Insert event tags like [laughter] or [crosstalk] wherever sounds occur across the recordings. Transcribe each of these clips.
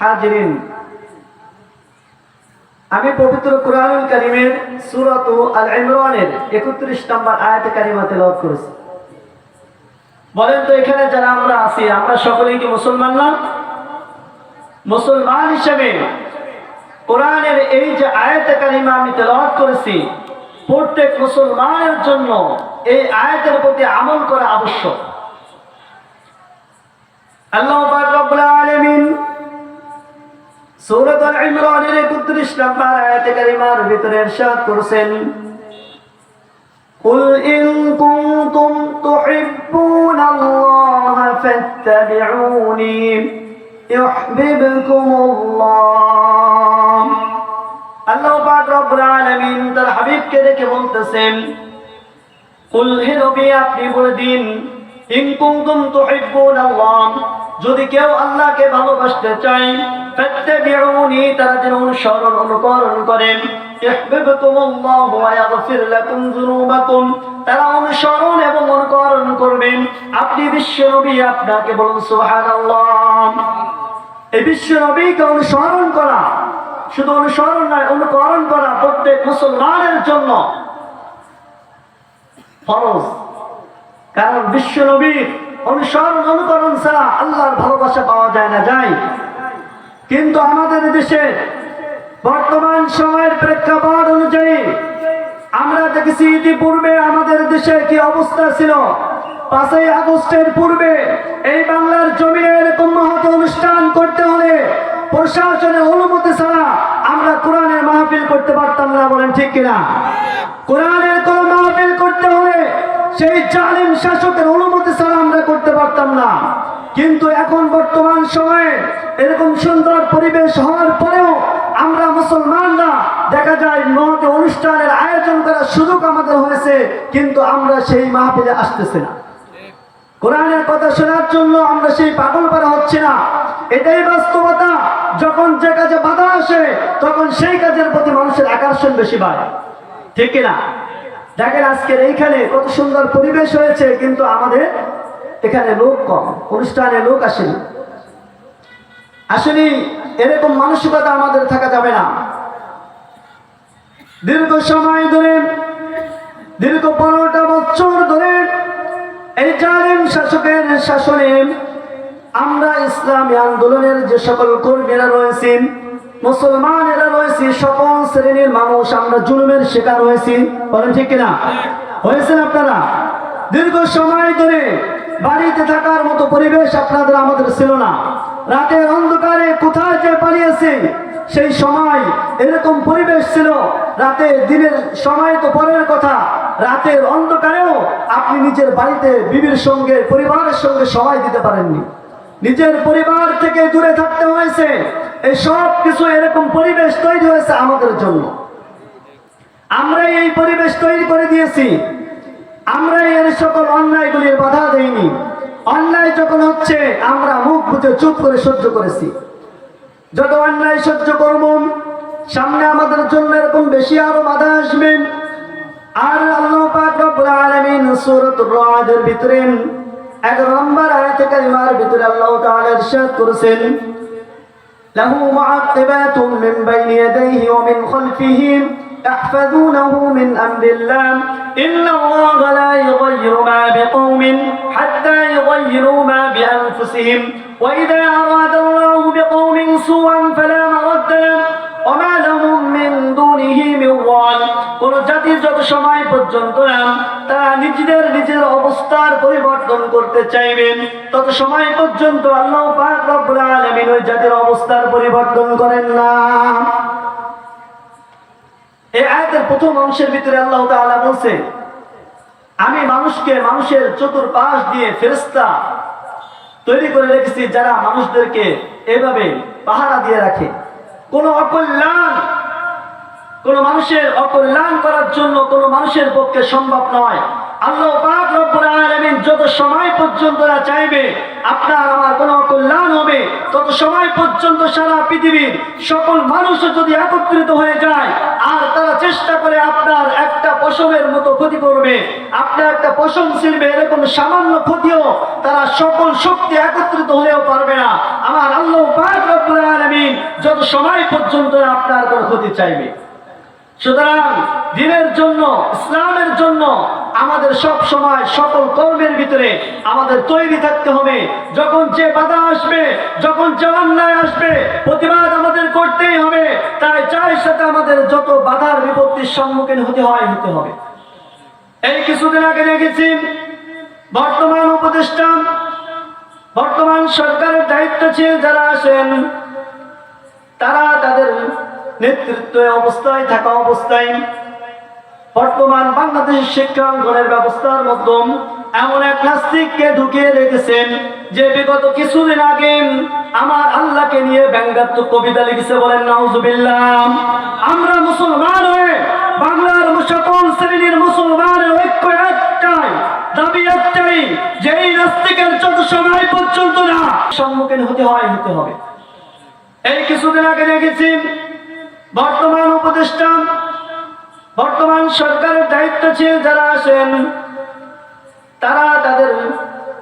হাজিরিন। আমি পবিত্র কোরআনুল কারিমের সুরত আল ইমরানের একত্রিশ নম্বর আয়াতে কারিমা তেলাওয়াত করেছি। বলেন তো এখানে যারা আমরা আছি, আমরা সকলেই কি মুসলমান না? মুসলমান হিসেবে কোরআনের এই যে আয়াতে কারিমা আমি তেলাওয়াত করেছি, প্রত্যেক মুসলমানের জন্য এই আয়াতের প্রতি আমল করা আবশ্যক। আল্লাহ পাক রব্বুল আলামিন সূরাত আল ইমরানের 31 নম্বর আয়াতে কারিমার ভিতরে ইরশাদ করেছেন قل إن كنتم تحبون الله فاتبعوني يحببكم الله আল্লাহ পাক রব্বুল আলামিন তার হাবিবকে দেখে বলতেছেন কুল হে নবী আপনি বলে দিন ইন কুনতুম তুহিব্বুন আল্লাহ যদি কেউ আল্লাহকে ভালোবাসতে চায় ফাত্তাবিউনি, তারা যেন অনুসরণ, অনুকরণ করেন ইহবিবকুমুল্লাহ ওয়া লাকুম যুনুবাকুম, তারা অনুসরণ এবং অনুকরণ করবেন আপনি আপনাকে বলুন সুবহানাল্লাহ। এই বিশ্ব নবীকে অনুসরণ করা, শুধু অনুসরণ নয়, অনুকরণ করা প্রত্যেক মুসলমানের জন্য ফরজ। কারণ বিশ্ব নবীর অনুসরণ, অনুকরণ ছাড়া আল্লাহর ভালোবাসা পাওয়া যায় না। যায় কিন্তু আমাদের দেশে বর্তমান সময়ের প্রেক্ষাপট অনুযায়ী আমরা দেখেছি ইতিপূর্বে আমাদের দেশে কি অবস্থা ছিল? পাঁচই আগস্টের পূর্বে এই বাংলার জমিনে এরকম মহৎ অনুষ্ঠান করতে হলে প্রশাসনের অনুমতি ছাড়া আমরা কোরআনের মাহফিল করতে পারতাম না, বলেন ঠিক কিনা? কোরআনের কোন মাহফিল করতে হলে সেই জালিম শাসকের অনুমতি ছাড়া আমরা করতে পারতাম না। কিন্তু এখন বর্তমান সময়ে এরকম সুন্দর পরিবেশ হওয়ার পরেও আমরা মুসলমানরা দেখা যায় মহৎ অনুষ্ঠানের আয়োজন করার সুযোগ আমাদের হয়েছে, কিন্তু আমরা সেই মাহফিলে আসতেছি না। কোরআনের কথা শোনার জন্য আমরা সেই পাগল করা হচ্ছে না। এটাই বাস্তবতা, যখন যে কাজে বাধা আসে, তখন সেই কাজের প্রতি মানুষের আকর্ষণ বেশি বাড়ে। ঠিক কিনা? দেখেন আজকের এইখানে কত সুন্দর পরিবেশ হয়েছে, কিন্তু আমাদের এখানে লোক কম, অনুষ্ঠানে লোক আসেনি। আসলে এরকম মানসিকতা আমাদের থাকা যাবে না। দীর্ঘ সময় ধরে, দীর্ঘ পনেরোটা বছর ধরে এই জালিম শাসকের শাসনে আমরা ইসলামী আন্দোলনের যে সকল কর্মীরা রয়েছেন মুসলমানেরা রয়েছে, সকল শ্রেণির মানুষ আমরা জুলুমের শিকার হয়েছি। বলেন ঠিক কিনা? হয়েছেন আপনারা? দীর্ঘ সময় ধরে বাড়িতে থাকার মতো পরিবেশ আপনাদের আমাদের ছিল না। রাতের অন্ধকারে কোথায় যে পালিয়েছে, সেই সময় এরকম পরিবেশ ছিল। রাতে দিনের সময় তো পরের কথা। রাতের অন্ধকারেও আপনি নিজের বাড়িতে বিবির সঙ্গে, পরিবারের সঙ্গে সবাই দিতে পারেননি। নিজের পরিবার থেকে দূরে থাকতে হয়েছে। এই সব কিছু এরকম পরিবেশ তৈরি হয়েছে আমাদের জন্য। আমরাই এই পরিবেশ তৈরি করে দিয়েছি। আমরা এর সকল অন্যায়গুলির বাধা দেইনি। অন্যায় যখন হচ্ছে, আমরা মুখ বুঝে চুপ করে সহ্য করেছি। যত অন্যায় সহ্য করব, সামনে আমাদের জন্য এরকম বেশি আরও বাধা আসবেন আর আল্লাহ পাক রব্বুল আলামিন রাদের ভিতরে এক নম্বর আয়াতে কারিমার ভিতরে আল্লাহ তাআলা ইরশাদ করেছেন, লাহু মুআক্কিবাতুম মিন বাইনি ইয়াদাইহি ওয়া মিন খালফিহি يحفظونه من أمر الله إن الله لا يغير ما بقوم حتى يغيروا ما بأنفسهم وإذا أراد الله بقوم سوءا فلا مرد له وما لهم من دونه من ওয়াল কোন জাতির যত সময় পর্যন্ত না তারা নিজেদের নিজের অবস্থার পরিবর্তন করতে চাইবেন তত সময় পর্যন্ত আল্লাহ পাক রব্বুল আলামিন ওই জাতির অবস্থার পরিবর্তন করেন না এই আয়াতের প্রথম অংশের ভিতরে আল্লাহ বলছে, আমি মানুষকে মানুষের চতুর্পাশ দিয়ে ফেরেশতা তৈরি করে রেখেছি যারা মানুষদেরকে এভাবে পাহারা দিয়ে রাখে। কোনো অকল্যাণ, কোন মানুষের অকল্যাণ করার জন্য কোন মানুষের পক্ষে সম্ভব নয়। আল্লাহ পাক রব্বুল যত সময় পর্যন্ত চাইবে, আপনার আমার কোনো অকল্যাণ হবে, তত সময় পর্যন্ত সারা পৃথিবীর সকল মানুষ যদি একত্রিত হয়ে যায়, আর তারা চেষ্টা করে আপনার একটা পশমের মতো ক্ষতি করবে আপনার একটা পশম ছিলবে, এরকম সামান্য ক্ষতিও তারা সকল শক্তি একত্রিত হলেও পারবে না। আমার আল্লাহ পাক রব্বুল যত সময় পর্যন্ত আপনার কোনো ক্ষতি চাইবে। সুতরাং দিনের জন্য জন্য আমাদের সকল কর্মের ভিতরে আমাদের তৈরি থাকতে হবে। যখন যে বাধা আসবে, যখন আসবে, প্রতিবাদ আমাদের করতেই হবে। তাই সাথে আমাদের যত বাধার বিপত্তির সম্মুখীন হতে হয়, হতে হবে। এই কিছুদিন আগে দেখেছি, বর্তমান উপদেষ্টা, বর্তমান সরকারের দায়িত্বশীল যারা আসেন, তারা তাদের নেতৃত্বে অবস্থায়, থাকা অবস্থায়। বর্তমান বাংলাদেশের শিক্ষা অঙ্গনের ব্যবস্থার মধ্যে এমন এক নাস্তিককে ঢুকিয়ে রেখেছেন যে বিগত কিছুদিন আগে আমার আল্লাহকে নিয়ে ব্যঙ্গাত্মক কবিতা লিখেছে বলেন, নাউজুবিল্লাহ। আমরা মুসলমান হয়ে বাংলার সকল শ্রেণির মুসলমানের ঐক্য একটাই, দাবি একটাই, যে এই নাস্তিকের যত সময় পর্যন্ত না। সম্মুখীন হতে হয়, হতে হবে। এই কিছুদিন আগে দেখেছি বর্তমান উপদেষ্টা, বর্তমান সরকারের দায়িত্বশীল যারা আসেন, তারা তাদের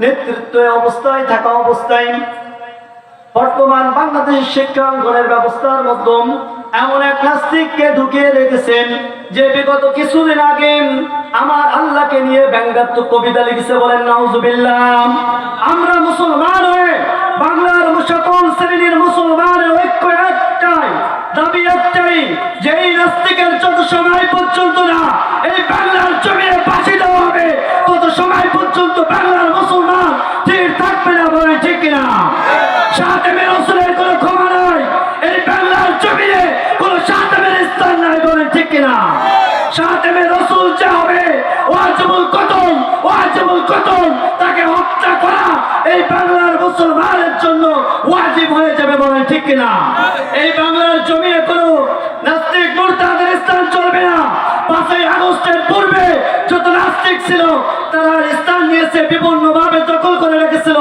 নেতৃত্বে অবস্থায়, থাকা অবস্থায় বর্তমান বাংলাদেশের শিক্ষা অঙ্গনের ব্যবস্থার মধ্যে এমন এক নাস্তিককে ঢুকিয়ে রেখেছেন যে বিগত কিছুদিন আগে আমার আল্লাহকে নিয়ে ব্যঙ্গাত্মক কবিতা লিখেছে বলেন, নাউজুবিল্লাহ। আমরা মুসলমান হয়ে বাংলার সকল শ্রেণির মুসলমানের ঐক্য একটাই, দাবি একটাই যে এই নাস্তিকের যত সময় পর্যন্ত না এই বাংলার জমিনে ফাঁসি দেওয়া হবে, তত সময় পর্যন্ত বাংলার মুসলমান ঠিক থাকবে না বলে ঠিক কিনা? এই বাংলার জমিনে কোনো বলে মুসলমানের জন্য ওয়াজিব হয়ে যাবে বলে ঠিক কিনা? এই বাংলার জমিনে কোনো নাস্তিক মুরতাদের স্থান চলবে না পাঁচই আগস্টের পূর্বে যত নাস্তিক ছিল, তারা স্থান নিয়েছে বিভিন্ন ভাবে দখল করে রেখেছিল।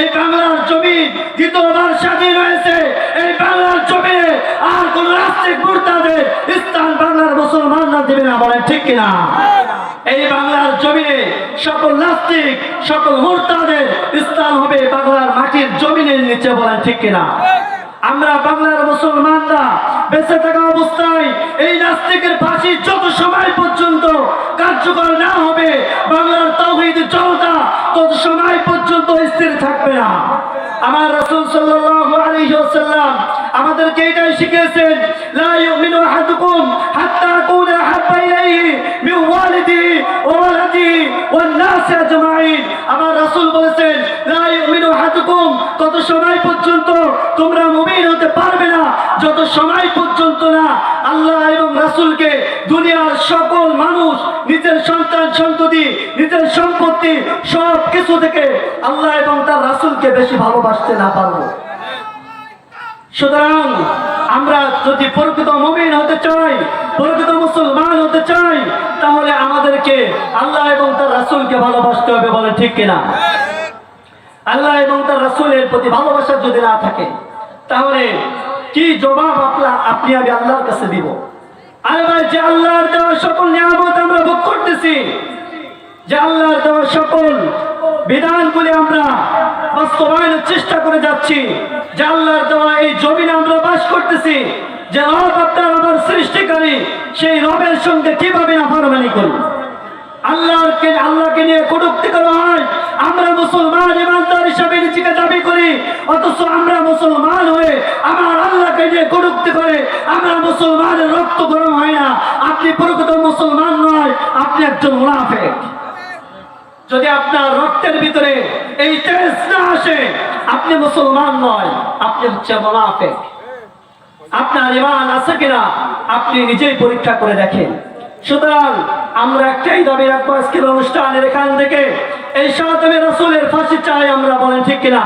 এই বাংলার জমি দ্বিতীয়বার স্বাধীন হয়েছে। এই বাংলার জমিনে আর কোন নাস্তিক মুরতাদের স্থান বাংলার মুসলমানরা দেবে না, বলেন ঠিক কিনা? এই বাংলার জমিনে সকল নাস্তিক, সকল মুরতাদের স্থান হবে বাংলার মাটির জমিনের নিচে, বলেন ঠিক কিনা? আমরা বাংলার মুসলমানরা বেঁচে থাকা অবস্থায় এই নাস্তিকের ফাঁসি যত সময় পর্যন্ত কার্যকর না হবে, বাংলার তৌহিদ জনতা তত সময় পর্যন্ত স্থির থাকবে না। আমার রসুল সাল্লাহ আমাদেরকে এটাই শিখিয়েছেন, লা ইউমিনু আহাদুকুম হাত্তা আকুনা হাব্বা ইলাইহি মিন ওয়ালিদিহি ওয়া ওয়ালাদিহি ওয়ান নাস আজমাইন। আমার রাসূল বলেছেন, লা ইউমিনু আহাদুকুম তত সময় পর্যন্ত তোমরা মুমিন হতে পারবে না, যত সময় পর্যন্ত না আল্লাহ এবং রাসূলকে দুনিয়ার সকল মানুষ, নিজের সন্তান সন্ততি, নিজের সম্পত্তি সব কিছু থেকে আল্লাহ এবং তার রাসূলকে বেশি ভালোবাসতে না পারব। সুতরাং আমরা যদি প্রকৃত মুমিন হতে চাই, প্রকৃত মুসলমান হতে চাই, তাহলে আমাদেরকে আল্লাহ এবং তার রাসূলকে ভালোবাসতে হবে বলে ঠিক কিনা? আল্লাহ এবং তার রাসূলের প্রতি ভালোবাসা যদি না থাকে, তাহলে কি জবাব আপনা, আপনি আমি আল্লাহর কাছে দিব? আরে ভাই, যে আল্লাহর দেওয়া সকল নিয়ামত আমরা ভোগ করতেছি, যে আল্লাহর দেওয়া সকল বিধানগুলি আমরা বাস্তবায়নের চেষ্টা করে যাচ্ছি। যে আল্লাহর দেওয়া এই জমিনে আমরা বাস করতেছি, যে রব আপনার আমার সৃষ্টিকারী, সেই রবের সঙ্গে কীভাবে আল্লাহকে আল্লাহকে নিয়ে কটুক্তি করা হয়, আমরা মুসলমান ইমানদার হিসাবে নিজেকে দাবি করি, অথচ আমরা মুসলমান হয়ে আমার আল্লাহকে নিয়ে কটুক্তি করে, আমরা মুসলমানের রক্ত গরম হয় না। আপনি প্রকৃত মুসলমান নয়, আপনি একজন মুনাফেক। যদি আপনার রক্তের ভিতরে এই তেজ না আসে, আপনি মুসলমান নয়, আপনি হচ্ছে মুনাফেক। আপনার ইমান আছে কিনা, আপনি নিজেই পরীক্ষা করে দেখেন। সুতরাং আমরা একটাই দাবি রাখব আজকের অনুষ্ঠানের এখান থেকে, এই সাতেমে রাসুলের ফাঁসি চাই আমরা বলেন ঠিক কিনা?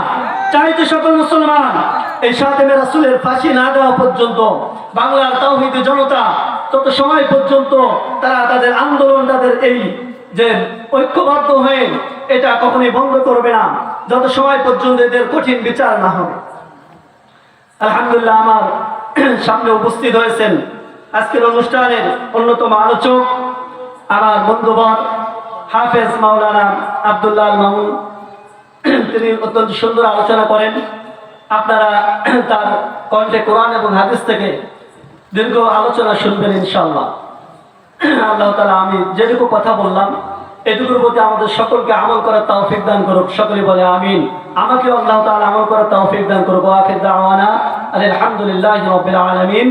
চাই তো সকল মুসলমান, এই সাতেমে রাসুলের ফাঁসি না দেওয়া পর্যন্ত বাংলার তাওহিদ জনতা তত সময় পর্যন্ত তারা তাদের আন্দোলন, তাদের এই যে ঐক্যবদ্ধ হয়ে এটা কখনোই বন্ধ করবে না, যত সময় পর্যন্ত এদের কঠিন বিচার না হবে। আলহামদুলিল্লাহ আমার [clears throat] সামনে উপস্থিত হয়েছেন আজকের অনুষ্ঠানের অন্যতম আলোচক, আমার বন্ধুবর হাফেজ মাওলানা আবদুল্লাহ মামুন। [clears throat] তিনি অত্যন্ত সুন্দর আলোচনা করেন। আপনারা [clears throat] তার কণ্ঠে কোরআন এবং হাদিস থেকে দীর্ঘ আলোচনা শুনবেন ইনশাল্লাহ আল্লাহ তালা আমি যেটুকু কথা বললাম, এটুকুর প্রতি আমাদের সকলকে আমল করার তৌফিক দান করুক। সকলে বলে আমিন। আমাকে আল্লাহ তালা আমল করার তৌফিক দান করুক। ওয়াখির দাওয়ানা আলহামদুলিল্লাহি রাব্বিল আলামিন।